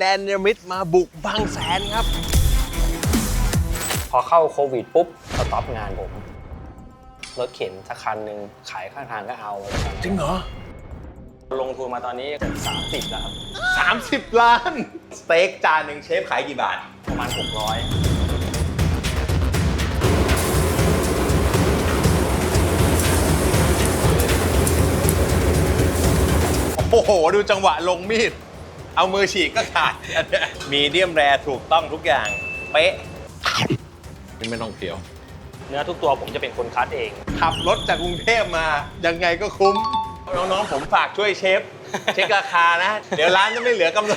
แดนเนมิดมาบุกบางแสนครับ พอเข้าโควิดปุ๊บสต็อปงานผม รถเข็นสักคันหนึ่งขายข้างทางก็เอาอะไรประมาณจริงเหรอ ลงทุนมาตอนนี้เกือบสามสิบแล้วครับ 30 ล้าน สเต็กจานหนึ่งเชฟขายกี่บาท ประมาณ 600 โอ้โห ดูจังหวะลงมีด เอามือฉีกก็ขาด มีเดียมแรถูกต้องทุกอย่าง เป๊ะนี่ไม่ต้องเกี่ยว เนื้อทุกตัวผมจะเป็นคนคัดเอง ขับรถจากกรุงเทพมา ยังไงก็คุ้ม น้องๆ ผมฝากช่วยเชฟ เช็คราคานะ เดี๋ยวร้านจะไม่เหลือกำไร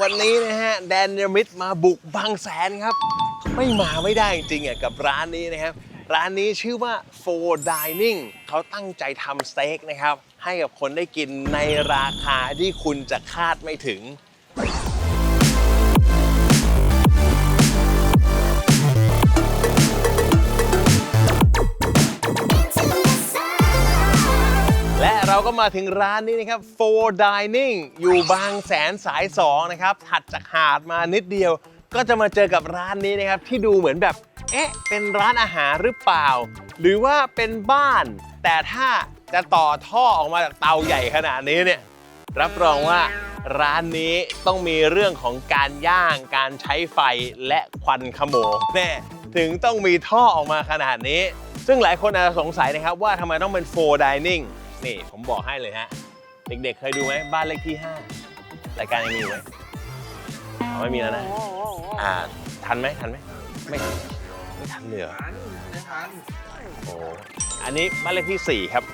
วันนี้นะฮะ แดนเนมิดมาบุกบางแสนครับ ไม่มาไม่ได้จริงๆอะกับร้านนี้นะครับ ร้านนี้ชื่อว่า Four Dining เขาตั้งใจทำสเต็กนะครับ ให้กับคนได้กินในราคาที่คุณจะคาดไม่ถึงและเราก็มาถึงร้านนี้นะครับ Four Dining อยู่บางแสนสาย 2 นะครับ ถัดจากหาดมานิดเดียว ก็จะมาเจอกับร้านนี้นะครับ ที่ดูเหมือนแบบ เอ๊ะ เป็นร้านอาหารหรือเปล่า หรือว่าเป็นบ้าน แต่ถ้าจะต่อท่อออกมาจากเตาใหญ่ขนาดนี้เนี่ย รับรองว่าร้านนี้ต้องมีเรื่องของการย่าง การใช้ไฟและควันขโมงแน่ถึงต้องมีท่อออกมาขนาดนี้ ซึ่งหลายคนอาจจะสงสัยนะครับว่าทำไมต้องเป็น four dining นี่ผมบอกให้เลยฮะ เด็กๆเคยดูไหมบ้านเลขที่5รายการยังมีอยู่ไหมอ๋อไม่มีแล้วนะ อ่า ทันไหมทันไหมไม่ทัน ไม่ทันเลยเหรอโอ้อันนี้บ้านเลขที่ 4 ครับ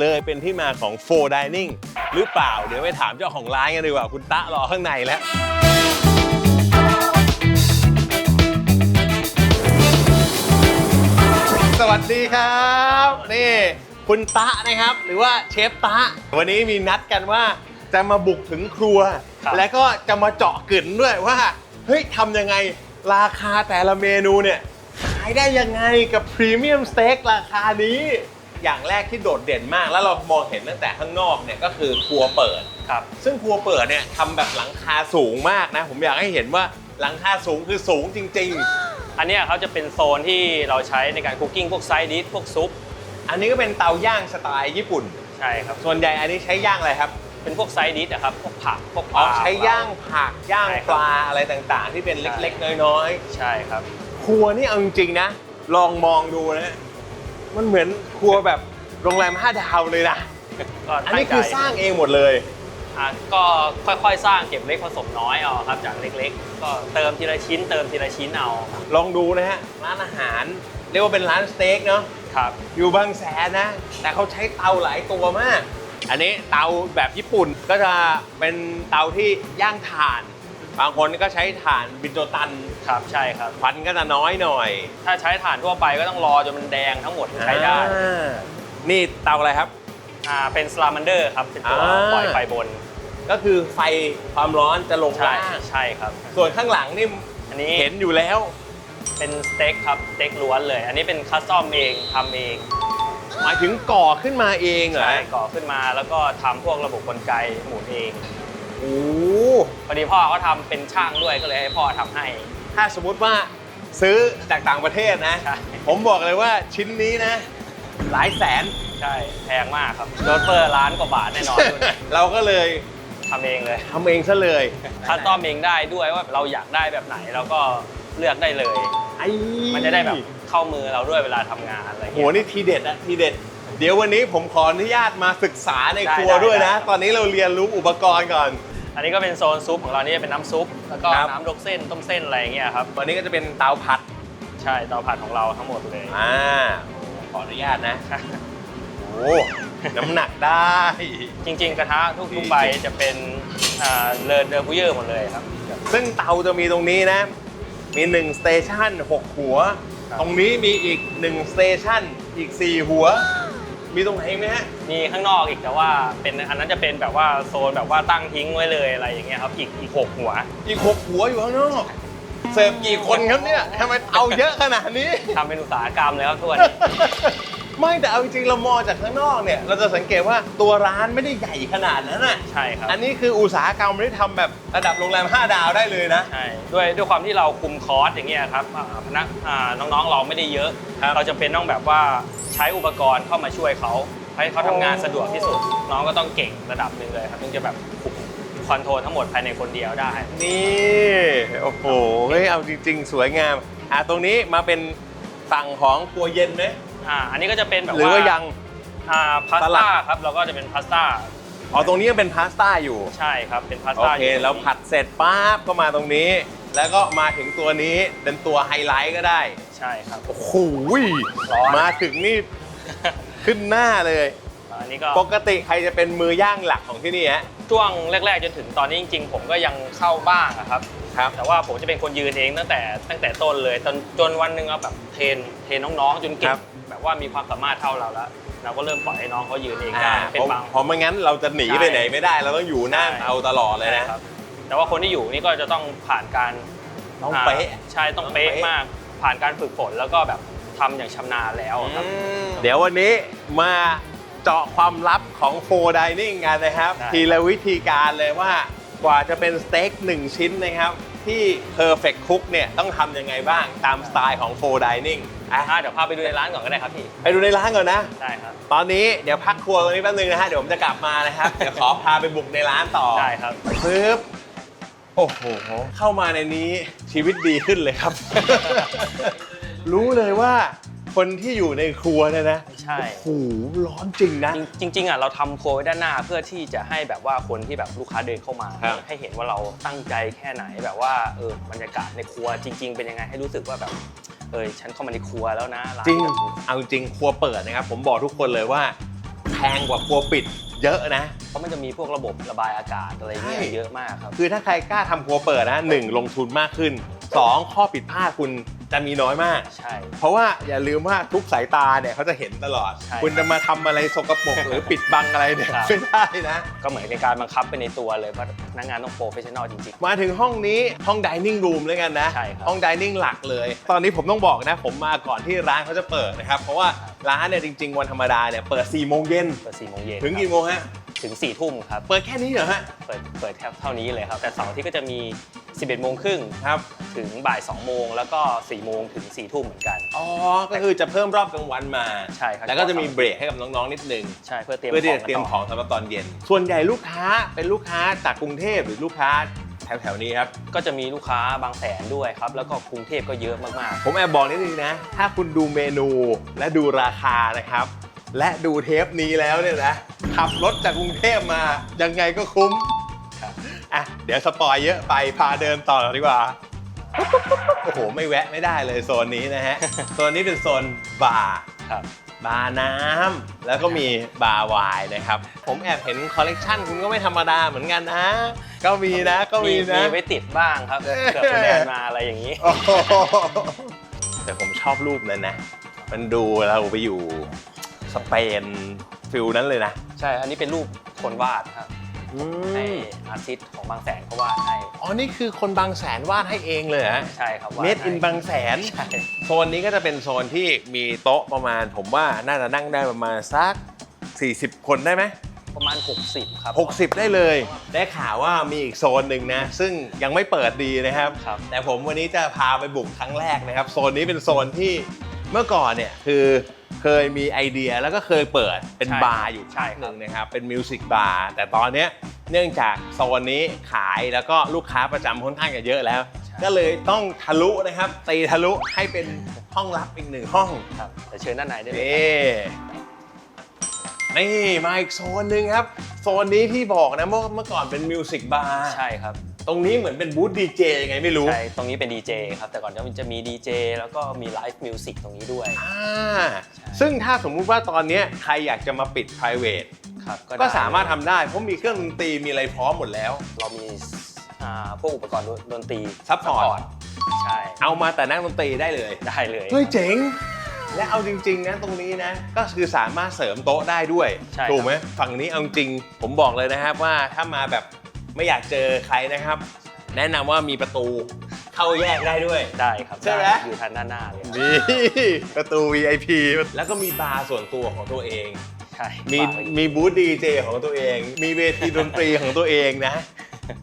เลยเป็นที่มาของ four dining หรือเปล่า เดี๋ยวไปถามเจ้าของร้านกันดีกว่า คุณตะรอข้างในแล้ว สวัสดีครับ นี่คุณตะนะครับ หรือว่าเชฟตะ วันนี้มีนัดกันว่าจะมาบุกถึงครัว ครับ และก็จะมาเจาะกึ่นด้วยว่า เฮ้ยทำยังไงราคาแต่ละเมนูเนี่ยขายได้ยังไงกับพรีเมียมสเต็กราคานี้ อย่างแรกที่โดดเด่นมากแล้วเรามองเห็นตั้งแต่ข้างนอกเนี่ยก็คือครัวเปิด ครับ ซึ่งครัวเปิดเนี่ยทำแบบหลังคาสูงมากนะ ผมอยากให้เห็นว่าหลังคาสูงคือสูงจริง อันเนี้ยเขาจะเป็นโซนที่เราใช้ในการคุกกิ้งพวกไซดิสพวกซุป ๆ อันนี้ก็เป็นเตาย่างสไตล์ญี่ปุ่น ใช่ครับ ส่วนใหญ่อันนี้ใช้ย่างอะไรครับเป็นพวกไซดิสอะครับ พวกผัก พวกปอ๋อลา ใช้ย่างผักย่างใช่ครับ ปลาอะไรต่างๆ ที่เป็นเล็กๆ น้อยใช่ครับๆ ครัวนี่เอาจริงๆนะ ลองมองดูนะ มันเหมือนครัวแบบโรงแรมห้าดาวเลยนะ ก็อันนี้คือตั้ใจสร้างเองหมดเลย อะก็ค่อยๆ สร้างเก็บเล็กผสมน้อยเอาครับจากเล็กๆ ก็เติมทีละชิ้น เติมทีละชิ้นเอาครับลองดูนะฮะ ร้านอาหาร เรียกว่าเป็นร้านสเต็กเนาะ ครับ อยู่บางแสนนะ แต่เขาใช้เตาหลายตัวมาก อันนี้เตาแบบญี่ปุ่นก็จะเป็นเตาที่ย่างถ่าน บางคนก็ใช้ถ่านบินโตตันครับใช่ครับ ควันก็จะน้อยหน่อย ถ้าใช้ถ่านทั่วไปก็ต้องรอจนมันแดงทั้งหมดถึงใช้ได้อ่านี่เตาอะไรครับ อ่าเป็นสลามันเดอร์ครับเป็นตัวอ่า ปล่อยไฟบนก็คือไฟความร้อนจะลงใช่ล่างใช่ครับ ส่วนข้างหลังนี่อันนี้เห็นอยู่แล้ว เป็นสเต็กครับสเต็กล้วนเลย อันนี้เป็นคัสตอมเองทำเองหมายถึงก่อขึ้นมาเองเหรอใช่ก่อขึ้นมาแล้วก็ทำพวกระบบกลไกหมุนเอง โอ้พอดีพ่อเขาทำเป็นช่างด้วยก็เลยให้พ่อทำให้ ถ้าสมมุติว่าซื้อจากต่างประเทศนะ ใช่ ผมบอกเลยว่าชิ้นนี้นะ หลายแสน ใช่แพงมากครับโดนเปอร์ล้านกว่าบาทแน่นอนรุ่นนี้เราก็เลยทำเองเลยทำเองซะเลยคัสตอมเองได้ด้วยว่าเราอยากได้แบบไหนเราก็เลือกได้เลย ไอ้มันจะได้แบบเข้ามือเราด้วยเวลาทำงานอะไรโหเงี้ย นี่ทีเด็ดอะทีเด็ด เดี๋ยววันนี้ผมขออนุญาตมาศึกษาในได้ครัวได้ด้วยนะ ได้ ตอนนี้เราเรียนรู้อุปกรณ์ก่อน อันนี้ก็เป็นโซนซุปของเรานี่จะเป็นน้ำซุป แล้วก็ครับ น้ำลวกเส้นต้มเส้นอะไรเงี้ยครับ วันนี้ก็จะเป็นเตาผัด ใช่เตาผัดของเราทั้งหมดเลย อ่า ขออนุญาตนะ โอ้น้ำหนักได้ จริง ๆ กระทะทุกๆใบจะเป็นอ่าเลอเดอร์บูเยอร์หมดเลยครับ ซึ่งเตาจะมีตรงนี้นะ มี1 สเตชัน6หัว ครับ ตรงนี้มีอีก1 สเตชันอีก 4 หัว มีตรงไหนอีกไหมฮะ มีข้างนอกอีกแต่ว่าเป็นอันนั้นจะเป็นแบบว่าโซนแบบว่าตั้งทิ้งไว้เลยอะไรอย่างเงี้ยครับอีกอีกหกหัว อีก6หัวอยู่ข้างนอกเสิร์ฟกี่คนครับเนี่ยทำไมเตาเยอะขนาดนี้ ทำเป็นอุตสาหกรรมเลยครับทุกวันนี้ ไม่แต่เอาจริงๆเรามองจากข้างนอกเนี่ย เราจะสังเกตว่าตัวร้านไม่ได้ใหญ่ขนาดนั้นอะใช่ครับ อันนี้คืออุตสาหกรรมไม่ได้ทำแบบระดับโรงแรม 5 ดาวได้เลยนะ ใช่ด้วยด้วยความที่เราคุมคอร์สอย่างเงี้ยครับอ่าพนักอ่าน้องๆเราไม่ได้เยอะ ครับเราจะเป็นต้องแบบว่าใช้อุปกรณ์เข้ามาช่วยเขาให้เขาทำงานสะดวกที่สุด น้องก็ต้องเก่งระดับหนึ่งเลยครับถึงจะแบบคุมคอนโทรลทั้งหมดภายในคนเดียวได้ นี่ โอ้โหเฮ้ยเอาจริงๆ สวยงาม อะตรงนี้มาเป็นฝั่งของครัวเย็นไหม อ่าอันนี้ก็จะเป็นแบบหรือว่ายัง อ่าพาสสลัต้าด ครับเราก็จะเป็นพาสต้าอ๋อตรงนี้ยังเป็นพาสต้าอยู่ ใช่ครับเป็นพาสโอต้าเคยู่แล้วผัดเสร็จปั๊บก็มาตรงนี้ แล้วก็มาถึงตัวนี้เป็นตัวไฮไลท์ก็ได้ ใช่ครับ โอ้โหร้อน มาถึงนี่ขึ้นหน้าเลย อันนี้ก็ปกติใครจะเป็นมือย่างหลักของที่นี่ฮะ ช่วงแรก ๆ จนถึงตอนนี้จริง ๆ ผมก็ยังเข้าบ้างอะครับ ครับ แต่ว่าผมจะเป็นคนยืนเองตั้งแต่ตั้งแต่ต้นเลยจนจนวันหนึ่งเอาแบบเทรนเทรนน้องๆ จนเก่ครังบแบบ ว่ามีความสามารถเท่าเราแล้ว เราก็เริ่มปล่อยให้น้องเขายืนเองอ่าได้เป็นเพราะบาง เพราะไม่งั้นเราจะหนีใช่ไปไหนไม่ได้ เราต้องอยู่นั่งใช่ เอาตลอดเลยนะใช่ครับ แต่ว่าคนที่อยู่นี่ก็จะต้องผ่านการต้องาเป๊ะใช่ต้องต้องเป๊ะเป๊ะมาก ผ่านการฝึกฝนแล้วก็แบบทำอย่างชำนาญแล้วอะครับ เดี๋ยววันนี้มาเจาะความลับของโฟดิเนิ่งกันนะครับ ได้ ทีละวิธีการเลยว่ากว่าจะเป็นสเต็กหนึ่งชิ้นนะครับ ที่ Perfect Cook เนี่ยต้องทำยังไงบ้างตามสไตล์ของโฟดิเนิ่งอะอ่าเดี๋ยวพาไปดูในร้านก่อนก็ได้ครับพี่ ไปดูในร้านก่อนนะ ได้ครับ ตอนนี้เดี๋ยวพักครัวตรงนี้แป๊บนึงนะฮะเดี๋ยวผมจะกลับมานะครับ เดี๋ยวขอพาไปบุกในร้านต่อได้ครับ ปึ๊บโอ้โห เข้ามาในนี้ชีวิตดีขึ้นเลยครับ รู้เลยว่า คนที่อยู่ในครัวเนี่ยนะใช่ โอ้โหร้อนจริงนะจริงๆอะเราทำโครัวไว้ด้านหน้าเพื่อที่จะให้แบบว่าคนที่แบบลูกค้าเดินเข้ามาครับ ให้เห็นว่าเราตั้งใจแค่ไหนแบบว่าเออบรรยากาศในครัวจริง ๆ เป็นยังไงให้รู้สึกว่าแบบเออฉันเข้ามาในครัวแล้วนะานจริง แบบเอาจริงครัวเปิดนะครับ ผมบอกทุกคนเลยว่าแพงกว่าครัวปิดเยอะนะ เพราะมันจะมีพวกระบบระบายอากาศอะไรเงี้ยใช่ เยอะมากครับ คือถ้าใครกล้าทำครัวเปิดนะหนึ่งลงทุนมากขึ้นสองข้อผิดพลาดคุณจะมีน้อยมาก ใช่ เพราะว่าอย่าลืมว่าทุกสายตาเนี่ยเขาจะเห็นตลอด ใช่คุณจะมาทำอะไรสกปรก หรือปิดบังอะไรเนี่ยครับ ไม่ได้นะ ก็เหมือนเป็นการบังคับไปในตัวเลยว่าพนักงานต้องโปรเฟชชั่นอลจริง มาถึงห้องนี้ห้องดิเนิ่งรูมเลยกันนะ ใช่ครับห้องดิเนิ่งหลักเลย ตอนนี้ผมต้องบอกนะ ผมมาก่อนที่ร้านเขาจะเปิดนะครับ เพราะว่า ร้านเนี่ยจริง ๆ วันธรรมดาเนี่ยเปิด4ี่โมงเย็นๆเปิด4โมงเย็นถึงกี่โมงฮะถึง4ทุ่มครับ เปิดแค่นี้เหรอฮะ เปิดเปิดแค่เท่านี้เลยครับ แต่เสาร์อาที่ก็จะมี 11โมงครึ่งครับ ถึงบ่าย2โมงแล้วก็4โมงถึง4ทุ่มเหมือนกัน อ๋อ ก็คือจะเพิ่มรอบกลางวันมา ใช่ครับ แล้วก็จะมีเบรกให้กับน้องๆนิดนึง ใช่ เพื่อเตรียมเพื่อที่จะกันเตรียมต่ของสำหรับตอนเย็น ส่วนใหญ่ลูกค้าเป็นลูกค้าจากกรุงเทพหรือลูกค้า แถวๆนี้ครับ ก็จะมีลูกค้าบางแสนด้วยครับ แล้วก็กรุงเทพก็เยอะมากผมแอบบอกนิดนึงนะ ถ้าคุณดูเมนูและดูราคานะครับ และดูเทปนี้แล้วเนี่ยนะ ขับรถจากกรุงเทพมา ยังไงก็คุ้มๆครับอะเดี๋ยวสปอยเยอะไปพาเดินต่อดีกว่า โอ้โห ไม่แวะไม่ได้เลยโซนนี้นะฮะ โซนนี้เป็นโซนบาร์ครับ บาร์น้ำแล้วก็มีบาร์ไวน์นะครับ ผมแอบเห็นคอลเลกชันคุณก็ไม่ธรรมดาเหมือนกันนะ ก็มีนะ ก็มีนะ มีไว้ติดบ้างครับเออเกิดคุณแดนมาอะไรอย่างนี้ โอ้โหแต่ผมชอบรูปนั้นนะ มันดูเราไปอยู่สเปนฟิลนั้นเลยนะใช่ อันนี้เป็นรูปคนวาดครับให้อาร์ติสต์ของบางแสนเขาวาดให้ อ๋อ นี่คือคนบางแสนวาดให้เองเลยฮะใช่ครับวาดเมดอินให้บางแสน ใช่โซนนี้ก็จะเป็นโซนที่มีโต๊ะประมาณ ผมว่าน่าจะนั่งได้ประมาณสัก 40 คนได้ไหม ประมาณ 60 ครับ 60 ได้เลย ได้ข่าวว่ามีอีกโซนหนึ่งนะ ซึ่งยังไม่เปิดดีนะครับ ครับ แต่ผมวันนี้จะพาไปบุกครั้งแรกนะครับ โซนนี้เป็นโซนที่เมื่อก่อนเนี่ยคือเคยมีไอเดียแล้วก็เคยเปิดเป็นใช่บาร์อยู่ใช่พักครับหนึ่งนะครับ เป็นมิวสิกบาร์แต่ตอนเนี้ยเนื่องจากโซนนี้ขายแล้วก็ลูกค้าประจำค่อนข้างจะเยอะแล้วก็เลยต้องทะลุนะครับตีทะลุให้เป็นห้องลับอีกหนึ่งห้อง ครับ แต่เชิญด้านในได้เลยนี่ นี่มาอีกโซนหนึ่งครับ โซนนี้ที่บอกนะเมื่อเมื่อก่อนเป็นมิวสิกบาร์ใช่ครับ ตรงนี้เหมือนเป็นบูธดีเจยังไงไม่รู้ ใช่ ตรงนี้เป็นดีเจครับ แต่ก่อนจะมีจะมีดีเจแล้วก็มีไลฟ์มิวสิกตรงนี้ด้วย อ่า ซึ่งถ้าสมมุติว่าตอนเนี้ยใครอยากจะมาปิด private ครับก็ได้สามารถทำได้ เพราะมีเครื่องดนตรีมีอะไรพร้อมหมดแล้ว เรามีอ่าพวกอุปกรณ์ดนตรี Support support ใช่ เอามาแต่นักดนตรีได้เลย ได้เลย เฮ้ยเจ๋ง และเอาจริง ๆนะตรงนี้นะก็คือสามารถเสริมโต๊ะได้ด้วยใช่ครับ ถูกไหมฝั่งนี้เอาจริง ผมบอกเลยนะครับว่าถ้ามาแบบไม่อยากเจอใครนะครับ แนะนำว่ามีประตูเข้าแยกได้ด้วย ได้ครับใช่ไหม ด้อยู่ทางด้านหน้าเลยครับนี่ประตู VIP แล้วก็มีบาร์ส่วนตัวของตัวเอง ใช่มีฝากไว้ มีบูธดีเจของตัวเอง มีเวทีดนตรีของตัวเองนะ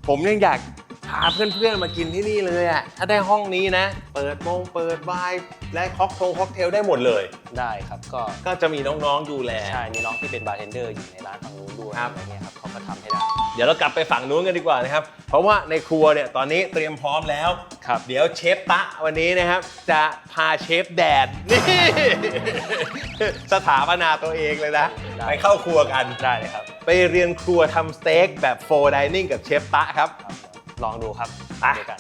ผมยังอยากพาเพื่อนๆมากินที่นี่เลยอะถ้าได้ห้องนี้นะ เปิดโมงเปิดไวน์และค็อกทงค็อกเทลได้หมดเลย ได้ครับก็ก็จะมีน้องๆดูแล ใช่มีน้องที่เป็นบาร์เทนเดอร์อยู่ในร้านฝั่งนู้นด้วยครับ อะไรเงี้ยครับเขาก็ทำให้ได้ เดี๋ยวเรากลับไปฝั่งนู้นกันดีกว่านะครับ เพราะว่าในครัวเนี่ยตอนนี้เตรียมพร้อมแล้ว ครับ เดี๋ยวเชฟตะวันนี้นะครับ จะพาเชฟแดดนี่ สถาปนาตัวเองเลยนะ ได้ ไปเข้าครัวกัน ได้เลยครับ ไปเรียนครัวทำสเต็กแบบโฟร์ดิเนิ่งกับเชฟตะครับ ครับ ลองดูครับไปด้วยกัน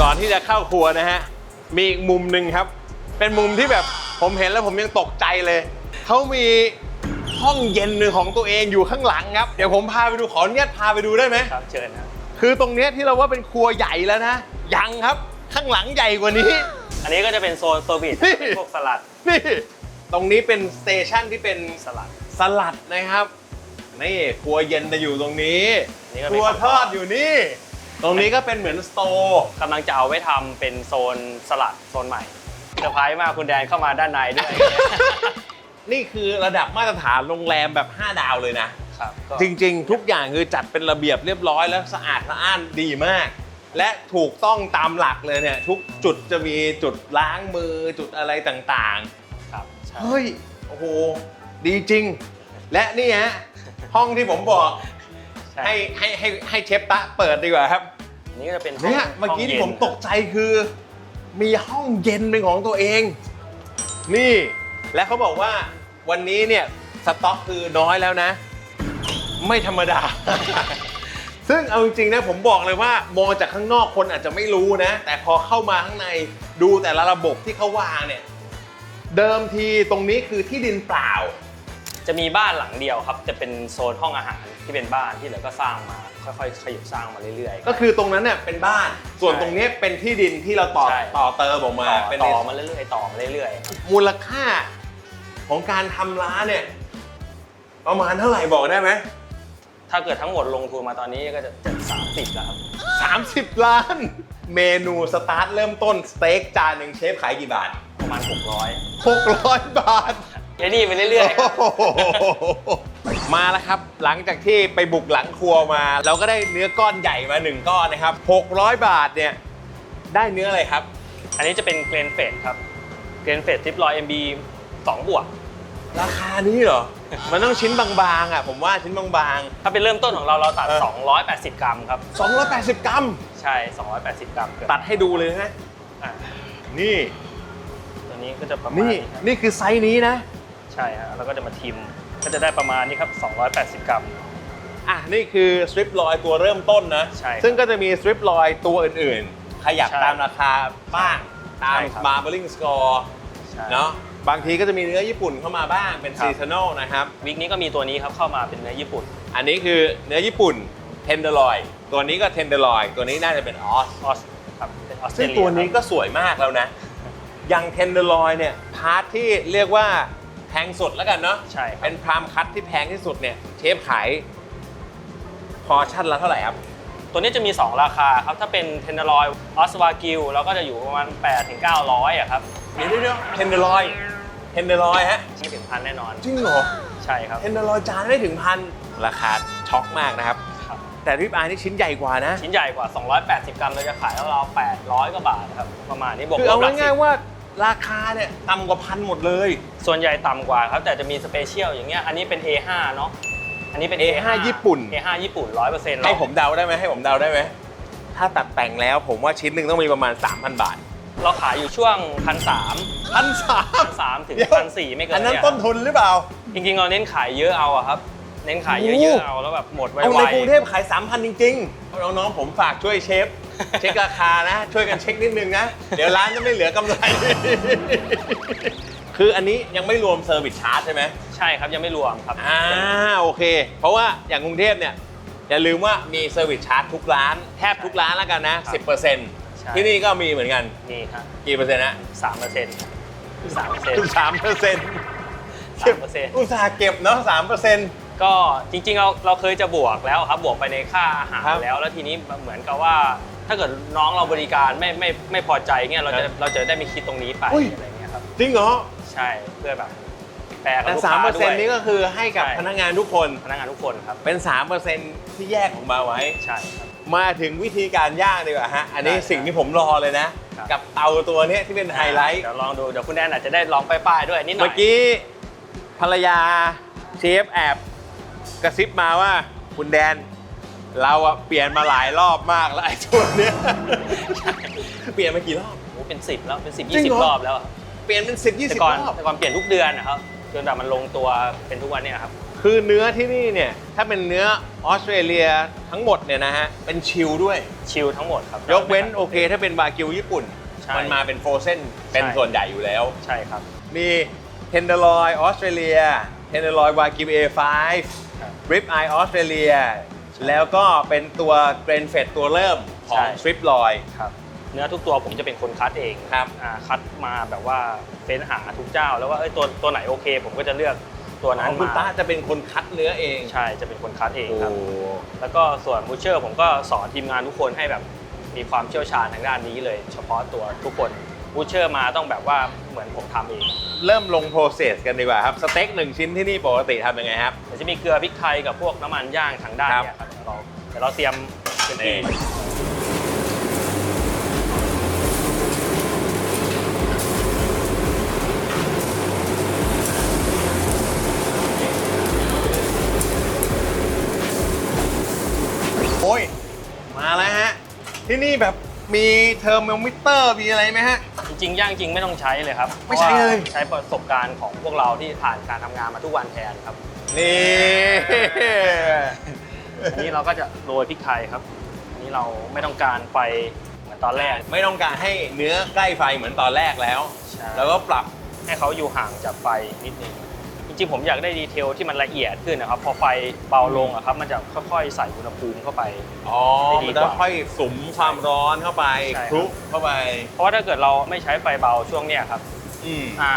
ก่อนที่จะเข้าครัวนะฮะ มีอีกมุมหนึ่งครับ เป็นมุมที่แบบผมเห็นแล้วผมยังตกใจเลย เขามีห้องเย็นหนึ่งของตัวเองอยู่ข้างหลังครับ เดี๋ยวผมพาไปดูขออนุญาตพาไปดูได้ไหมครับ เชิญครับ คือตรงเนี้ยที่เราว่าเป็นครัวใหญ่แล้วนะ ยังครับข้างหลังใหญ่กว่านี้ อันนี้ก็จะเป็นโซนเซอร์วิสนี่ เป็นพวกสลัดนี่ตรงนี้เป็นสเตชันที่เป็นสลัด สลัดนะครับนี่ครัวเย็นจะอยู่ตรงนี้นี่ก็คเป็น รัวทอดอยู่นี่ ตรงนี้ก็เป็นเหมือนสโตร์กำลังจะเอาไว้ทำเป็นโซนสลัดโซนใหม่เซอร์ไพรส์มากคุณแดนเข้ามาด้านในด้วย นี่คือระดับมาตรฐานโรงแรมแบบ 5 ดาวเลยนะ ครับก็จริงๆ ทุกอย่างคือจัดเป็นระเบียบเรียบร้อยแล้วสะอาดสะอ้านดีมาก และถูกต้องตามหลักเลยเนี่ย ทุกจุดจะมีจุดล้างมือจุดอะไรต่างครับใช่ๆ เฮ้ย โอ้โห ดีจริง และนี่ฮะ ห้องที่ผมบอก ใช่ให้ให้ให้ให้เชฟตะเปิดดีกว่าครับ อันนี้ก็จะเป็นห้องเนี่ยเมื่อกี้ห้งที่ย็นผมตกใจคือ มีห้องเย็นเป็นของตัวเอง นี่ และเขาบอกว่า วันนี้เนี่ยสต็อกคือน้อยแล้วนะ ไม่ธรรมดา ซึ่งเอาจริงๆนะผมบอกเลยว่ามองจากข้างนอกคนอาจจะไม่รู้นะ แต่พอเข้ามาข้างในดูแต่ละระบบที่เขาวางเนี่ย เดิมทีตรงนี้คือที่ดินเปล่า จะมีบ้านหลังเดียวครับ จะเป็นโซนห้องอาหารที่เป็นบ้านที่เหลือก็สร้างมา ค่อยๆขยับสร้างมาเรื่อยๆ ก็คือตรงนั้นเนี่ยเป็นบ้าน ส่วนใช่ตรงนี้เป็นที่ดินที่เราต่อใช่ ต่อเติมออกมาต่อเป็นต่ในอมาเรื่อยๆต่อมาเรื่อยมูลค่า ของการทำร้านเนี่ย ประมาณเท่าไหร่บอกได้ไหมๆถ้าเกิดทั้งหมดลงทุนมาตอนนี้ก็จะจะสามสิบแล้วครับ30 ล้าน เมนูสตาร์ทเริ่มต้นสเต็กจานหนึ่งเชฟขายกี่บาท ประมาณ600 600 บาท ไอ้นี่ไปเรื่อยๆครับโอ้โหมาแล้วครับ หลังจากที่ไปบุกหลังครัวมา เราก็ได้เนื้อก้อนใหญ่มา1ก้อนนะครับ 600 บาทเนี่ย ได้เนื้ออะไรครับ อันนี้จะเป็นเกรนเฟดครับเกรนเฟดทิปรอย MB 2บวก ราคานี้เหรอ มันต้องชิ้นบางๆอะผมว่าชิ้นบางถ้าเป็นเริ่มต้นของเราเราตัดเออ280 กรัมครับ ๆ 280 กรัม ใช่ 280 กรัมเกือบตัดให้ดูเลยนะ อะนี่ ตัวนี้ก็จะประมาณนี่ นี้ครับนี่คือไซส์นี้นะ ใช่ฮะแล้วก็จะมาทิมก็จะได้ประมาณนี้ครับ 280 กรัม อะ นี่คือสตริปลอยตัวเริ่มต้นนะ ใช่ครับซึ่งก็จะมีสตริปลอยตัวอื่นๆ ขยับใช่ตามราคาบ้าง ตามใช่ครับ มาร์บลิงสกอร์ใช่ เนาะ บางทีก็จะมีเนื้อญี่ปุ่นเข้ามาบ้างเป็นครับ ซีซันอลนะครับ วิกนี้ก็มีตัวนี้ครับเข้ามาเป็นเนื้อญี่ปุ่นอันนี้คือเนื้อญี่ปุ่นเทนเดอร์ลอยตัวนี้ก็เทนเดอร์ลอยตัวนี้น่าจะเป็นออสออสครับเป็นออสเตรซึ่งเลียตัวนี้ครับก็สวยมากแล้วนะอย่างเทนเดอร์ลอยเนี่ยพาร์ทที่เรียกว่าแพงสุดแล้วกันเนาะ ใช่ครับเป็นพรามคัตที่แพงที่สุดเนี่ย เชฟขาย พอชั่นละเท่าไหร่ครับ ตัวนี้จะมี 2 ราคาครับ ถ้าเป็นเทนเดอร์ลอยออสวากิลเราก็จะอยู่ประมาณ8ถึง900อะครับ เดี๋ยวเดี๋ยวเทนเดอร์ลอยเทนเดอร์ลอยฮะไม่ถึงพันแน่นอน จริงเหรอ ใช่ครับเทนเดอร์ลอยจานไม่ถึงพันราคาช็อกมากนะครับครับแต่ริบอายนี่ชิ้นใหญ่กว่านะ ชิ้นใหญ่กว่า 280 กรัมเราจะขายแล้วเรา800กว่าบาทครับประมาณนี้บวกคือลเอาบหลักสิง่ายบๆว่าราคาเนี่ยต่ำกว่าพันหมดเลย ส่วนใหญ่ต่ำกว่าครับแต่จะมีสเปเชียลอย่างเงี้ยอันนี้เป็น A5 เนาะอันนี้เป็น A5 ญี่ปุ่น A5 ญี่ปุ่น100%ให้ผมเดาได้ไหมให้ผมเดาได้ไหมถ้าตัดแต่งแล้วผมว่าชิ้นหนึ่งต้องมีประมาณ 3,000 บาท เราขายอยู่ช่วงพันสามพันสามพันสามถึงเดี๋ยวพันสี่ไม่เกินอันนั้นเยต้นทุนหรือเปล่า จริงๆเราเน้นขายเยอะเอาอะครับ เน้นขายเยโอ้อะๆเอาแล้วแบบหมดไวเอาในๆกรุงเทพขาย 3,000 จริงๆน้องๆผมฝากช่วยเชฟ เช็คราคานะ ช่วยกันเช็คนิดนึงนะ เดี๋ยวร้านจะไม่เหลือกำไร คืออันนี้ยังไม่รวมเซอร์วิสชาร์จใช่ไหมใช่ครับยังไม่รวมครับอ่าโอเค เพราะว่าอย่างกรุงเทพเนี่ยอย่าลืมว่ามีเซอร์วิสชาร์จทุกร้าน แทบทุกร้านแล้วกันนะครับ10%ใช่ช่ ที่นี่ก็มีเหมือนกัน นี่ฮะกี่เปอร์เซ็นต์นะสามเปอร์เซ็นต์สามเปอร์เซ็นต์สามเปอร์เซ็นต์สามเปอร์เซ็นต์อุตส่าห์เก็บเนาะสามเปอร์เซ็นต์ก็จริงๆเราเราเคยจะบวกแล้วครับบวกไปในค่าอาหารครับแล้ว แล้วทีนี้เหมือนกับว่า ถ้าเกิดน้องเราบริการไม่ไม่ไม่พอใจเงี้ยเราจะครับเราจะได้ไม่คิดตรงนี้ไปอุ้ยอะไรเงี้ยครับจริงเหรอใช่เพื่อแบบแปลกับแต่ลูกสามค้าเปอร์ด้เซ็นวยต์นี้ก็คือให้กับใช่พนักงานทุกคนพนักงานทุกคนครับเป็นสามเปอร์เซ็นต์ที่แยกออกมาไว้ใช่ครับ มาถึงวิธีการย่างดีกว่าฮะ อันนี้ได้สิ่งที่ผมรอเลยนะครับกับเตาตัวเนี้ยที่เป็นไฮไลท์ เดี๋ยวลองดู เดี๋ยวคุณแอนอาจจะได้ลองป้ายๆด้วยนิดหน่เมื่ออยกี้ภรรยาเชฟแอบกระซิบมาว่าคุณแดน เราอะเปลี่ยนมาหลายรอบมากแล้วไอ้ตัวเนี้ย เปลี่ยนมากี่รอบ โอ้เป็นสิบแล้วเป็นสิบจริยี่งสิบเหรอ รอบแล้วอะเปลี่ยนเป็นสิบยี่แต่สิบก่อนรอบแต่ก่อนเปลี่ยนทุกเดือนนะครับจนแบบมันลงตัวเป็นทุกวันเนี่ยครับ คือเนื้อที่นี่เนี่ยถ้าเป็นเนื้อออสเตรเลียทั้งหมดเนี่ยนะฮะเป็นชิลด้วย ชิลทั้งหมดครับ ยกเว้นโอเค ถ้าเป็นบากิวญี่ปุ่น ใช่มันมาเป็นโฟรเซนเป็นใช่ ส่วนใหญ่อยู่แล้ว ใช่ครับ มีเทนเดอร์ลอยออสเตรเลียเทนเดอร์ลอยวากิว A5 ครับ ริปไอออสเตรเลียแล้วก็เป็นตัวเกรนเฟดตัวเริ่มขอใช่งสตริปลอย ครับเนื้อทุกตัวผมจะเป็นคนคัดเองครับ อ่าคัดมาแบบว่าเฟ้นหาทุกเจ้า แล้วว่าเอ้ยตัวตัวไหนโอเค ผมก็จะเลือก ตัวนั้นคุณมาตาจะเป็นคนคัดเนื้อเองใช่จะเป็นคนคัดเองโอ้ครับ แล้วก็ส่วนบูเชอร์ผมก็สอนทีมงานทุกคนให้แบบมีความเชี่ยวชาญทางด้านนี้เลย เฉพาะตัวทุกคนบูเชอร์มาต้องแบบว่าเหมือนผมทำเองเริ่มลงโปรเซสกันดีกว่าครับ สเต็กหนึ่งชิ้นที่นี่ปกติทำยังไงครับ เดี๋ยวจะมีเกลือพริกไทยกับพวกน้ำมันย่างทางด้านครับเนี่ยครับเราเดี๋ยวเราเตรียมเป็นที่ ที่นี่แบบมีเทอร์โมมิเตอร์มีอะไรไหมฮะ จริงๆย่างจริงไม่ต้องใช้เลยครับไม่ใช้เลย พราะว่าใช้ประสบการณ์ของพวกเราที่ผ่านการทำงานมาทุกวันแทนครับ นี่ อันนี้เราก็จะโรยพริกไทยครับ อันนี้เราไม่ต้องการไฟเหมือนตอนแรก ไม่ต้องการให้เนื้อใกล้ไฟเหมือนตอนแรกแล้ว ใช่ แล้วก็ปรับให้เขาอยู่ห่างจากไฟนิดนึง จริงๆผมอยากได้ดีเทลที่มันละเอียดขึ้นนะครับ พอไฟเบาลงอะครับ มันจะค่อยๆ ใส่อุณหภูมิเข้าไป อ๋อให้ดีมันกจะว่าค่อยสุมความร้อนเข้าไปใช่ครับ คลุกเข้าไป เพราะว่าถ้าเกิดเราไม่ใช้ไฟเบาช่วงเนี้ยครับอืม อ่า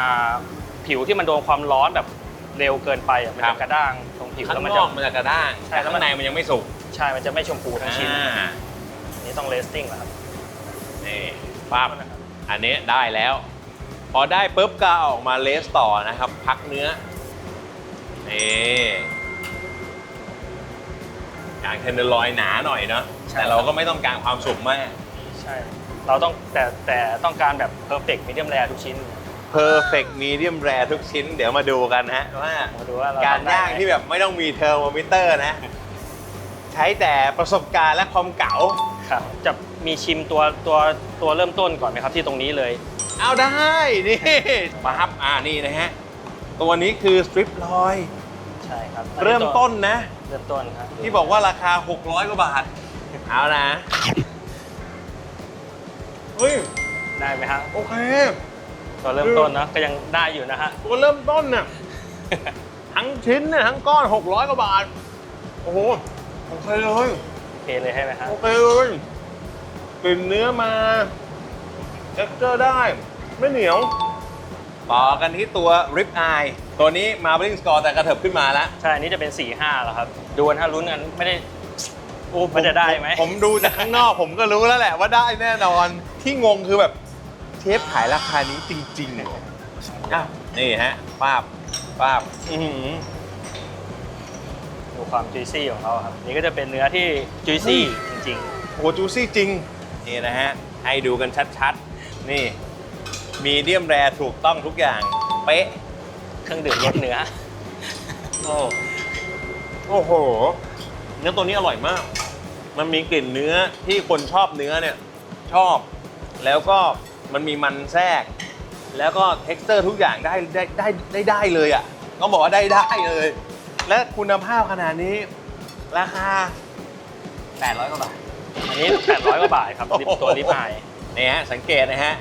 ผิวที่มันโดนความร้อนแบบเร็วเกินไปอะมันครัจะบ กระด้างตรงผิวข้างแล้วมันนจะ อกมันจะกระด้างใช่ แต่แล้วมัข้านงในมันยังไม่สุกใช่มันจะไม่ชมพูทั้งชิ้นอ่าอันนี้ต้องเลสติ้งแล้วครับนี่ปั๊บอันนี้ได้แล้ว พอได้ปุ๊บก็เอาออกมาเลสต่อนะครับ พักเนื้อ นี่อย่างเทนเดอร์ลอยหนาหน่อยเนาะใช่ แต่เราก็ไม่ต้องการความสุกมาก ใช่ เราต้องแต่แต่ต้องการแบบ perfect medium rare ทุกชิ้น perfect medium rare ทุกชิ้น เดี๋ยวมาดูกันนะว่า มาดูว่าเราการทำได้ย่างไหมที่แบบไม่ต้องมีเทอร์โมมิเตอร์นะ ใช้แต่ประสบการณ์และความเก๋า ครับ จะมีชิมตัวตัวตัวเริ่มต้นก่อนไหมครับที่ตรงนี้เลย เอาได้ นี่ปั๊บอ่านี่นะฮะ ตัวนี้คือสตริปลอย ใช่ครับเริ่มต้นนะ เริ่มต้นครับที่บอกว่าราคา 600 กว่าบาท เอานะเฮ้ย ได้ไหมฮะโอเคตัวเริ่มต้นนะก็ยังได้อยู่นะฮะตัวเริ่มต้นน่ะทั้งชิ้นเนี่ยทั้งก้อน 600 กว่าบาท โอ้โหโอเคเลยโอเคเลยใช่ไหมฮะโอเคเลยกลิ่นเนื้อมาเท็กเจอร์ได้ ไม่เหนียว ต่อกันที่ตัว Rib Eye ตัวนี้ Marbling Score แต่กระเถิบขึ้นมาแล้ว ใช่ อันนี้จะเป็น 4 5แล้วครับ ดูกันถ้าลุ้นกันไม่ได้มันจะได้ไหมผมผมดูจากข้างนอก ผมก็รู้แล้วแหละว่าได้แน่นอน ที่งงคือแบบเทปขายราคานี้จริงๆเนี่ยอะนี่ฮะป้าบป้าบอื้อหือดูความจุยซี่ของเขาครับ นี่ก็จะเป็นเนื้อที่จุยซี่จริง โอ้จูซี่จริง นี่นะฮะ ให้ดูกันชัดๆ นี่ มีเดียมแรถูกต้องทุกอย่าง เป๊ะๆเครื่องดื่มรสเนื้อ โอ้โอ้โห เนื้อตัวนี้อร่อยมาก มันมีกลิ่นเนื้อที่คนชอบเนื้อเนี่ย ชอบ แล้วก็มันมีมันแทรก แล้วก็ t e x t อร์ทุกอย่างได้ได้ได้ได้ได้เลยอะต้องบอกว่าได้ได้เลย และคุณภาพขนาดนี้ ราคา 800กว่าบาท อันนี้ 800กว่าบาทครับลิปตัวลิปไอายนี่ฮะสังเกตนะฮะ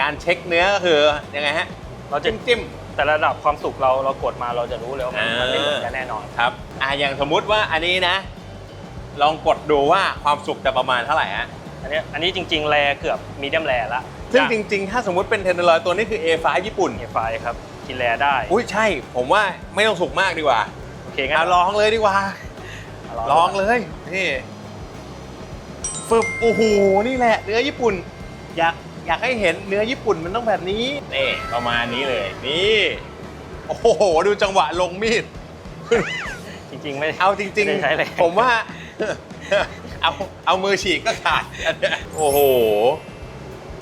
การเช็คเนื้อก็คือยังไงฮะเราจะจิ้มจิ้มแต่ระดับความสุกเราเรากดมาเราจะรู้เลยว่ามันอ่ามัมันไม่เหมือนกันแน่นอน ครับอ่าอย่างสมมุติว่าอันนี้นะ ลองกดดูว่าความสุกจะประมาณเท่าไหร่ฮะอันเนี้ยอันนี้จริง ๆ แรเกือบมีเดียมแรละซึ่งจริง ๆ ถ้าสมมติเป็นเทนเดอร์ลอยตัวนี้คือ A5 ญี่ปุ่นเอไฟครับกินแรได้ อุ้ยใช่ ผมว่าไม่ต้องสุกมากดีกว่าโอเคงั้นเอาลองเลยดีกว่าลองเลยนี่ฟึบโอ้โหนี่แหละเนื้อญี่ปุ่น อยาก อยากให้เห็นเนื้อญี่ปุ่นมันต้องแบบนี้ นี่ประมาณนี้เลย นี่ โอ้โห ดูจังหวะลงมีด จริง ๆ ไม่เอาจริง ไม่ได้ใช้แรงๆผมว่า เอาเอามือฉีกก็ขาด โอ้โห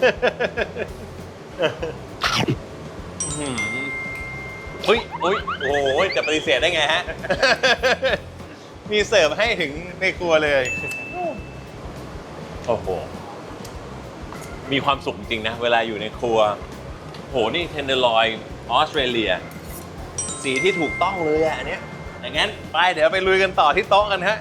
อื้อหือเฮ้ยเฮ้ยโอ้โห จะปฏิเสธได้ไงฮะ มีเสิร์ฟให้ถึงในครัวเลย โอ้โห มีความสุขจริงนะ เวลาอยู่ในครัว โห นี่เทนเดอร์ลอยออสเตรเลีย สีที่ถูกต้องเลยอะอันเนี้ยอย่างนั้น ไปเดี๋ยวไปลุยกันต่อที่โต๊ะกันฮะ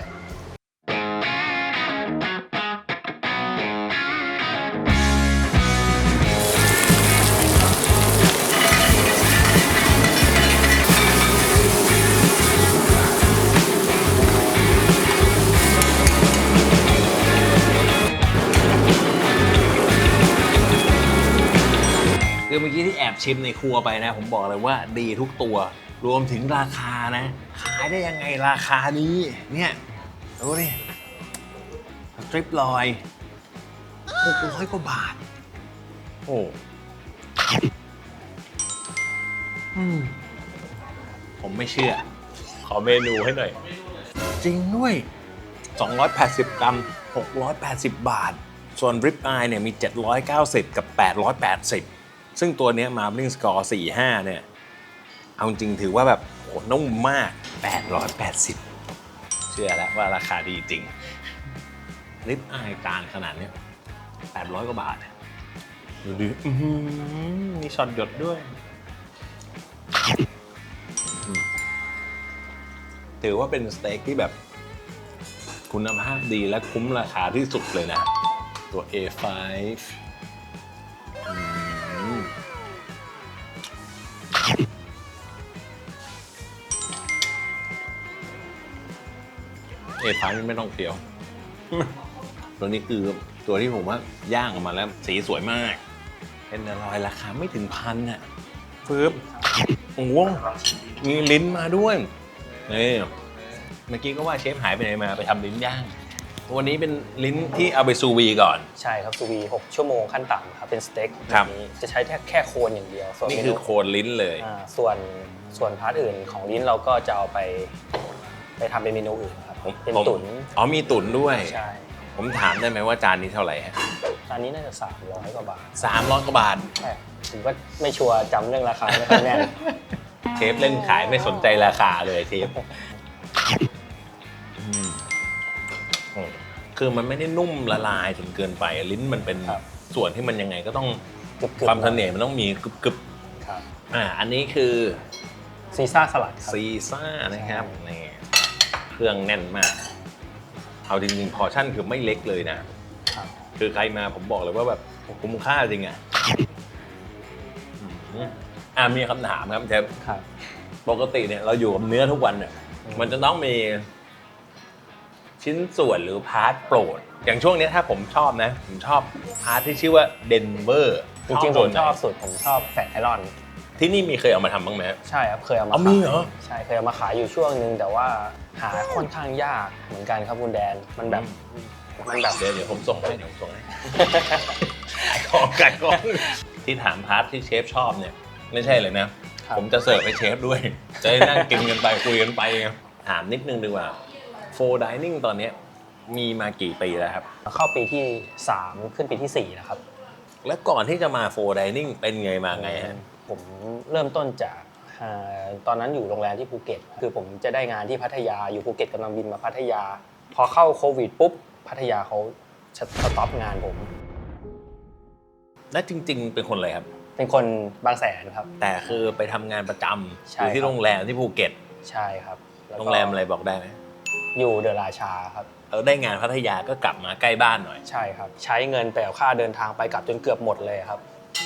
ชิมในครัวไปนะ ผมบอกเลยว่าดีทุกตัว รวมถึงราคานะ ขายได้ยังไงราคานี้ เนี่ยดูดิสตริปลอยหกร้อยกว่าบาท โอ้อืมผมไม่เชื่อ ขอเมนูให้หน่อย จริงด้วย 280 กรัม 680 บาท ส่วนริปอายเนี่ยมี 790 กับ 880 ซึ่งตัวเนี้ยมาบลิงสกอร์45เนี่ย เอาจริงถือว่าแบบโหนุ่มมาก 880 เชื่อแล้วว่าราคาดีจริงริปอายจานขนาดเนี้ย800 กว่าบาท ดูดิอื้อหือมีช็อตหยดด้วย ถือว่าเป็นสเต็กที่แบบ คุณภาพดีและคุ้มราคาที่สุดเลยนะ ตัว A5 A5 นี่ไม่ต้องเคี้ยว ตัวนี้คือตัวที่ผมว่าย่างออกมาแล้วสีสวยมาก เป็นอร่อยราคาไม่ถึงพันน่ะฟืบโอ้โหมีลิ้นมาด้วยนี่เมื่อกี้ก็ว่าเชฟหายไปไหนมาไปทำลิ้นย่าง วันนี้เป็นลิ้นที่เอาไปซูวีก่อน ใช่ครับซูวี6ชั่วโมงขั้นต่ำครับเป็นสเต็กครับแบบนี้จะใช้แค่แค่โคนอย่างเดียวส่วนนี่เมคืนูอโคนลิ้นเลยอ่าส่วนส่วนพาร์ทอื่นของลิ้นเราก็จะเอาไป ไปทำเป็นเมนูอื่นครับ ผมเป็นผมตุ๋น อ๋อมีตุ๋นด้วย ใช่ผมถามได้ไหมว่าจานนี้เท่าไหร่ฮะจานนี้น่าจะ 300 กว่าบาทสามร้อยกว่าบาท ใช่ผมก็ไม่ชัวร์จำเรื่องราคาไม่ค่อยแน่น เชฟเล่นขายไม่สนใจราคาเลยเชฟอืมอืมคือมันไม่ได้นุ่มละลายจนเกินไป ลิ้นมันเป็นครับ ส่วนที่มันยังไงก็ต้องกรึบๆความเสน่ห์มันต้องมีกรึบกรึบครับๆอ่า อันนี้คือซีซ่าสลัดครับ ซีซ่านะครับนี่ เครื่องแน่นมาก เอาจริงๆพอชั่นคือไม่เล็กเลยนะครับคือใครมาผมบอกเลยว่าแบบคุ้มค่าจริงอะอืมอ่ามีคำถามครับเชฟครับ ปกติเนี่ยเราอยู่กับเนื้อทุกวันเนี่ยอืมมันจะต้องมีชิ้นส่วนหรือพาร์ทโปรด อย่างช่วงเนี้ยถ้าผมชอบนะ ผมชอบพาร์ทที่ชื่อว่าเดนเวอร์จริงๆผมชอบสุดผมชอบแฟตไอรอน ที่นี่มีเคยเอามาทำบ้างไหมครับใช่ครับเคยเอามาเอาขายมีเหรอ ใช่เคยเอามาขายอยู่ช่วงหนึ่งแต่ว่าหาค่อนข้างยากเหมือนกันครับคุณแดนมันแบบมันแบบ เดี๋ยวเดี๋ยวผมส่งให้เดี๋ยวผมส่งให้ ขายของขายของที่ถามพาร์ทที่เชฟชอบเนี่ย ไม่ใช่เลยนะ ครับ ผมจะเสิร์ฟให้เชฟด้วย จะได้นั่งกินกันไป คุยกันไปไงถามนิดนึงดีกว่าโฟร์ดิเนิ่งตอนเนี้ยมีมากี่ปีแล้วครับ เข้าปีที่ 3 ขึ้นปีที่4 นะครับ แล้วก่อนที่จะมาโฟร์ดิเนิ่งเป็นไงมาไงฮะ ผมเริ่มต้นจากอ่าตอนนั้นอยู่โรงแรมที่ภูเก็ต คือผมจะได้งานที่พัทยาอยู่ภูเก็ตกำลังบินมาพัทยา พอเข้าโควิดปุ๊บพัทยาเขาสต็อปงานผม และจริง ๆ เป็นคนอะไรครับ เป็นคนบางแสนครับ แต่คือไปทำงานประจำใช่อยู่ที่ครับโรงแรมที่ภูเก็ต ใช่ครับล้วก็โรงแรมอะไรบอกได้ไหมอยู่เดอะราชาครับเราได้งานพัทยาก็กลับมาใกล้บ้านหน่อย ใช่ครับ ใช้เงินไปกับค่าเดินทางไปกลับจนเกือบหมดเลยครับ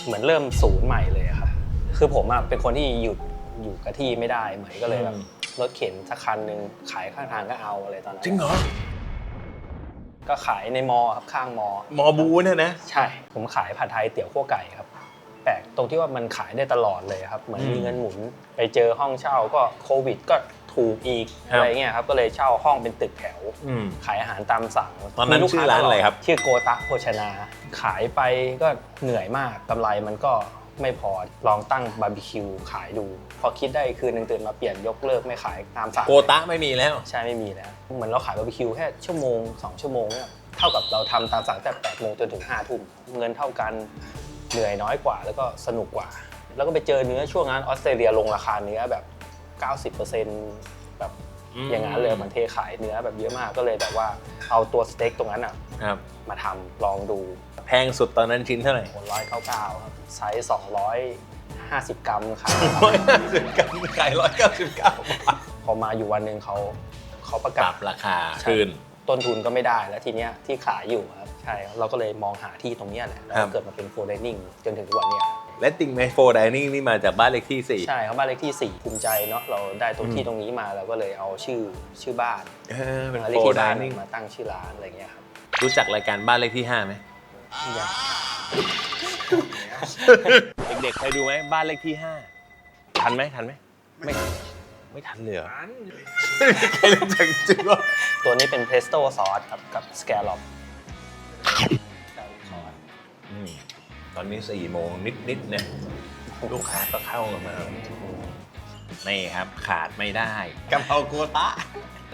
เหมือนเริ่มศูนย์ใหม่เลย ครับคือผมอะเป็นคนที่หยุดอยู่กับที่ไม่ได้เหมือนก็เลยแบบอืมรถเข็นสักคันหนึ่งขายข้างทางก็เอาอะไรตอนนั้นจริงเหรอ ก็ขายในมอครับข้างมอ มอบูเนี่ยนะใช่ ผมขายผัดไทยเตี๋ยวขั้วไก่ครับ แปลกตรงที่ว่ามันขายได้ตลอดเลยครับ เหมือนอืมมีเงินหมุนไปเจอห้องเช่าก็โควิดก็ถูกอีกครับอะไรเงี้ยครับก็เลยเช่าห้องเป็นตึกแถวอืมขายอาหารตามสั่งตอนนั้นมีลูกชื่อร้านอะไรครับชื่อโกตะโภชนา ขายไปก็เหนื่อยมากกำไรมันก็ ไม่พอลองตั้งบาร์บีคิวขายดู พอคิดได้คืนนึงตื่นมาเปลี่ยนยกเลิกไม่ขายตามสั่งโกตะไม่มีแล้ว ใช่ไม่มีแล้วเหมือนเราขายบาร์บีคิวแค่ชั่วโมง 2 ชั่วโมงเนี่ยเท่ากับเราทำตามสั่งแต่8โมงจนถึง5ทุ่มเงินเท่ากันเหนื่อยน้อยกว่า แล้วก็สนุกกว่า แล้วก็ไปเจอเนื้อช่วงนั้นออสเตรเลียลงราคาเนื้อแบบ 90%แบบ อืมอย่างนั้นเลยมันเทขายเนื้อแบบเยอะมากก็เลยแบบว่าเอาตัวสเต็กตรงนั้นอะครับมาทำลองดูแพงสุดตอนนั้นชิ้นเท่าไหร่คนร้อยเก้าเก้าครับไซส์สองร้อยห้าสิบกรัมขาย ร้อยห้าสิบเก้าขายร้อยเก้าสิบเก้าบาทพอมาอยู่วันหนึ่งเขาเขาประปการัศ บราคาใช่ ขึ้น ต้นทุนก็ไม่ได้แล้วทีเนี้ยที่ขายอยู่ครับใช่เราก็เลยมองหาที่ตรงเนี้ยแหละแล้วครัก็บ เกิดมาเป็นโฟร์ไดนิ่งจนถึงทุกวันเนี้ย และติงไมโฟดิเนิ่งนี่มาจากบ้านเลขที่สี่ใช่ครับบ้านเลขที่ 4 ภูมิใจเนาะเราได้ตรงอืที่มตรงนี้มาเราก็เลยเอาชื่อชื่อบ้านเออเป็นเลโฟขที่ดิบ้านเนิ่งมาตั้งชื่อร้านอะไรเงี้ยครับรู้จักรายการบ้านเลขที่ห้าไหมอยากเด็กๆเคยดูไหมบ้านเลขที่ห้าทันไหมทันไหมไม่ไม่ทันเลยเหรอใครรู้จักจริงวะตัวนี้เป็นเพสโต้ซอสครับกับสแกลลอปอืม ตอนนี้สี่โมงนิดๆเนี่ยลูกค้าก็เข้ากันมานี่ครับขาดไม่ได้กะเพราโกตะ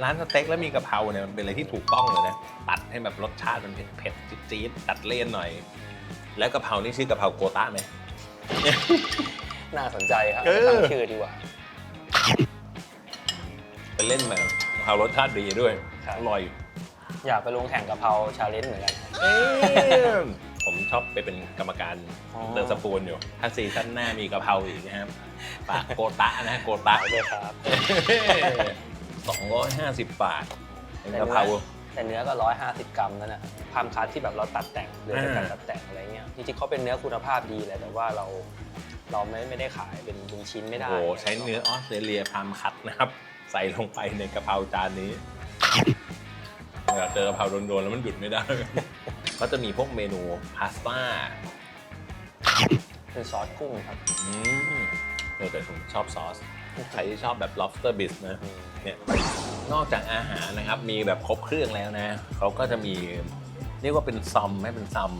ร้านสเต็กแล้วมีกะเพราเนี่ยมันเป็นอะไรที่ถูกต้องเลยนะตัดให้แบบรสชาติมันเผ็ดๆจี๊ดๆตัดเลี่ยนหน่อย แล้วกะเพรานี่ชื่อกะเพราโกตะไหมน่าสนใจครับเออตั้งชื่อดีกว่าเป็นเล่นแบบกะเพรารสชาติดีด้วยครับอร่อย อยากไปลงแข่งกะเพราชาเลนจ์เหมือนกันเอ้ย ผมชอบไปเป็นกรรมการอ๋อเดินสปูนอยู่ ถ้าซีซั่นหน้ามีกะเพราอีกนะครับฝากโกตะนะโกตะเอาด้วยครับสองร้อยห้าสิบบาทเป็นกะเพราแต่เนื้อก็ 150 กรัมนั่นนะความคัดที่แบบเราตัดแต่งหรือจากการอ่าตัดแต่งอะไรเงี้ยจริงๆเขาเป็นเนื้อคุณภาพดีแหละแต่ว่าเราเราไม่ไม่ได้ขายเป็นเป็นชิ้นไม่ได้โอ้โหใช้เนื้อออสเตรเลียพามคัดนะครับ ใส่ลงไปในกะเพราจานนี้เวลาเจอกะเพราโดนๆแล้วมันหยุดไม่ได้ ก็จะมีพวกเมนูพาสต้าเป็นซอสกุ้งครับ อืมเออแต่ผมชอบซอสใครที่ชอบแบบ lobster bisque นะอืมเนี่ยนอกจากอาหารนะครับ มีแบบครบเครื่องแล้วนะเขาก็จะมีเรียกว่าเป็นซอมไม่เป็นซอม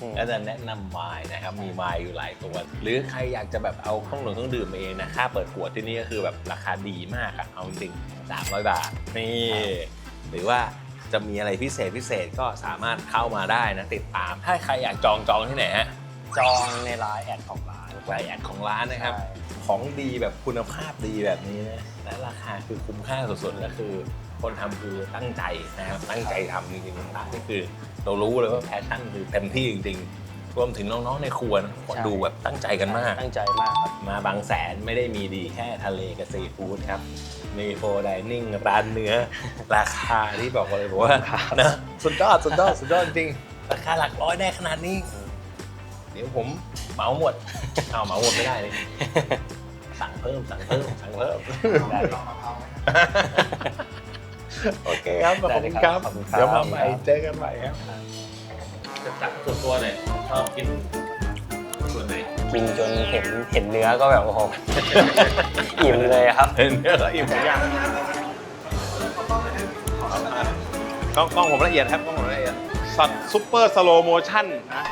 อืมก็จะแนะนำไวน์นะครับ มีไวน์อยู่หลายตัว หรือใครอยากจะแบบเอาเครื่องดื่มเครื่องดื่มมาเองนะค่าเปิดขวดที่นี่ก็คือแบบราคาดีมากอะเอาจริงๆ300 บาท นี่ หรือว่า จะมีอะไรพิเศษพิเศษก็สามารถเข้ามาได้นะติดตาม ถ้าใครอยากจองจองที่ไหนฮะจองในไลน์แอดของร้านไลน์แอดของร้านนะครับใช่ของดีแบบคุณภาพดีแบบนี้นะและราคาคือคุ้มค่าสุดๆและคือ คนทำคือตั้งใจนะครับตั้งใจทำจริงๆร้านนี่คือ เรารู้เลยว่าแพชชั่นคือเต็มที่จริงๆ รวมถึงน้องๆในครัวนะคนดูแบบตั้งใจกันมาก ตั้งใจมากครับมาบางแสนไม่ได้มีดีแค่ทะเลกับซีฟู้ดครับ มีโฟร์ดิเนิ่งร้านเนื้อ ราคาที่บอกเลยบอกว่านะสุดยอดสุดยอดสุดยอดจริง ราคาหลักร้อยได้ขนาดนี้ เดี๋ยวผมเหมาหมด เอาเหมาหมดไม่ได้เลย สั่งเพิ่มสั่งเพิ่มสั่งเพิ่มได้โอเคครับ ขอบได้คุเลยณคครัรับบขอบคุณครับ เดี๋ยวมาใหม่เจอกันใหม่ครับ จะตักส่วนตัวหน่อยชอบกินส่วนไหนกินจนเห็นเห็นเนื้อก็แบบโอ้โห อิ่มเลยครับ เห็นเนื้อแล้วอิ่มหรือยังกล้องกล้องผมละเอียดครับกล้องผมละเอียดสัตว์ซุปเปอร์สโลโมชั่นนะ